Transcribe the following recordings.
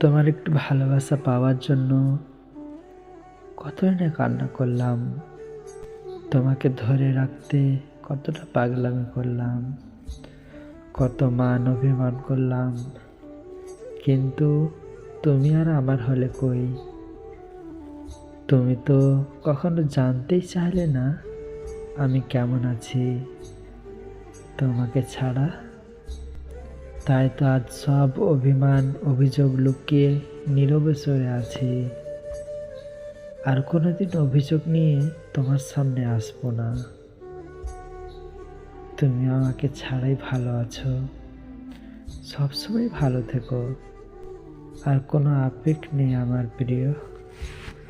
তোমার একটু ভালোবাসা পাওয়ার জন্য কতই না কান্না করলাম। তোমাকে ধরে রাখতে কতটা পাগলামি করলাম। কত মান অভিমান করলাম। কিন্তু তুমি আর আমার হলে কই? তুমি তো কখনো জানতেই চাইলে না আমি কেমন আছি। তোমাকে ছাড়া তাই তো আজ সব অভিমান, অভিযোগ লুকিয়ে নীরবে সরে আছি। আর কোনোদিন অভিযোগ নিয়ে তোমার সামনে আসব না। তুমি আমাকে ছাড়াই ভালো আছো। সবসময় ভালো থেকো। আর কোনো আবেগ নেই আমার প্রিয়।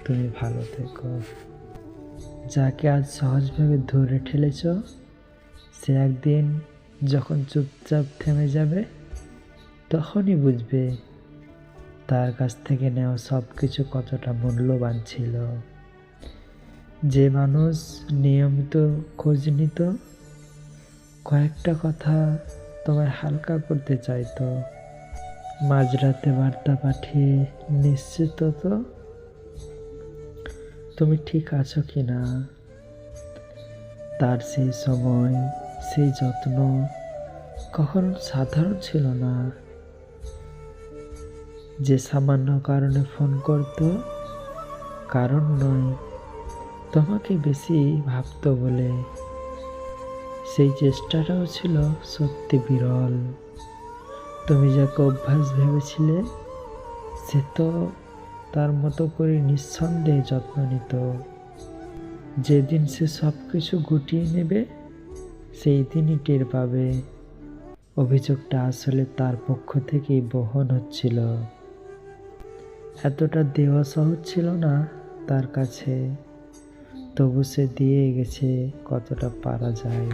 তুমি ভালো থেকো। যাকে আজ সহজভাবে ধরে ঠেলেছ, সে একদিন যখন চুপচাপ থেমে যাবে তখনই বুঝবে তার কাছ থেকে নেওয়া সব কিছু কতটা মূল্যবান ছিল। যে মানুষ নিয়মিত খোঁজ নিত, কয়েকটা কথা তোমায় হালকা করতে চাইতো। মাঝরাতে বার্তা পাঠিয়ে নিশ্চিত তো তুমি ঠিক আছো কি না তার সেই সময়, সেই যত্ন কখনো সাধারণ ছিল না। যে সামান্য কারণে ফোন করতো, কারণ নয়। তোমাকে বেশি ভাবতো বলে। সেই চেষ্টাটাও ছিল সত্যি বিরল। তুমি যাকে অভ্যাস ভেবেছিলে, সে তো তার মতো করে নিঃসন্দেহে যত্ন নিত। যেদিন সে সব কিছু গুটিয়ে নেবে, সেই দিনই টের পাবে। অভিযোগটা আসলে তার পক্ষ থেকেই বহন হচ্ছিল। এতটা দেওয়া সহজ ছিল না তার কাছে। তবু সে দিয়ে গেছে কতটা পারা যায়।